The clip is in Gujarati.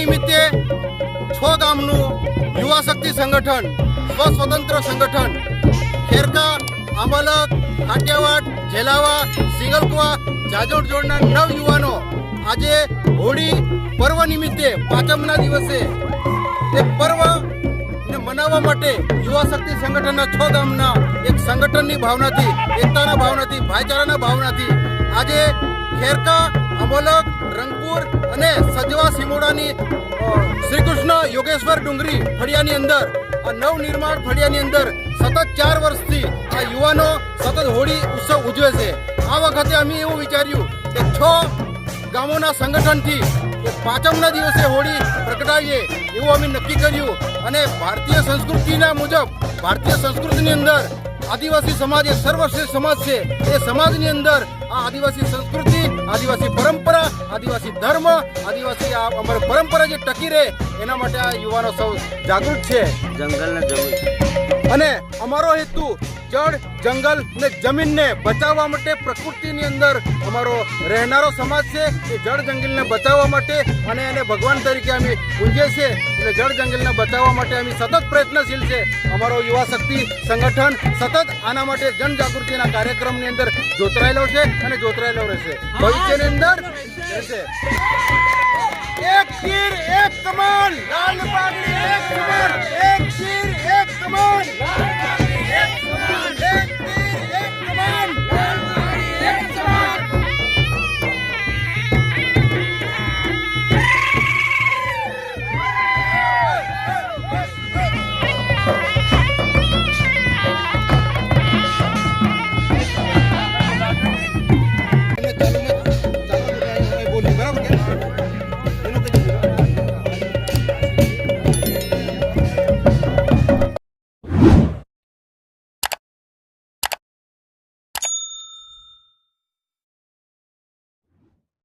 નિમિત્તે છ ગામનું યુવા શક્તિ સંગઠન, સ્વસ્વતંત્ર સંગઠન ખેરકા આંબાલક કાઠિયાવાડ જેલાવા સિંગલકુવા, જાજોડ જોડના નવ યુવાનો આજે હોળી પર્વ નિમિત્તે પાંચમના દિવસે એ પર્વ મનાવવા માટે યુવા શક્તિ સંગઠનના છ ગામના એક સંગઠનની ભાવનાથી, એકતાના ભાવનાથી, ભાઈચારાના ભાવનાથી આજે ખેરકા અમોલક, રંગપુર અને સજવા સિમોડાની શ્રી કૃષ્ણ યોગેશ્વર ડુંગરી ફળિયાની અંદર, આ નવનિર્માણ ફળિયાની અંદર સતત ચાર વર્ષથી આ યુવાનો સતત હોળી ઉત્સવ ઉજવે છે. આ વખતે અમે એવું વિચાર્યું કે છ ગામોના સંગઠનથી પાંચમના દિવસે હોળી પ્રગટાવીએ એવું અમે નક્કી કર્યું. અને ભારતીય સંસ્કૃતિના મુજબ, ભારતીય સંસ્કૃતિની અંદર આદિવાસી સમાજ એ સર્વશ્રેષ્ઠ સમાજ છે. એ સમાજની અંદર આ આદિવાસી સંસ્કૃતિ આદિવાસી પરંપરા આદિવાસી ધર્મ આદિવાસી આ અમારી પરંપરા જે ટકી રહે એના માટે આ યુવાનો સૌ જાગૃત છે. જંગલને જરૂર અને અમારો હેતુ જળ જંગલ અને જમીનને બચાવવા માટે પ્રકૃતિની અંદર અમારો રહેનારો સમાજ છે એ જળ જંગલને બચાવવા માટે અને એને ભગવાન તરીકે અમે પૂંજીએ છીએ એટલે જળ જંગલને બચાવવા માટે અમે સતત પ્રયત્નશીલ છે. અમારો યુવા શક્તિ સંગઠન સતત આના માટે જનજાગૃતિના કાર્યક્રમની અંદર જોતરાયેલો છે અને જોતરાયેલો રહેશે. ભવિષ્યની અંદર રહેશે. એક તીર એક કમાન લાલ એક કમાન એક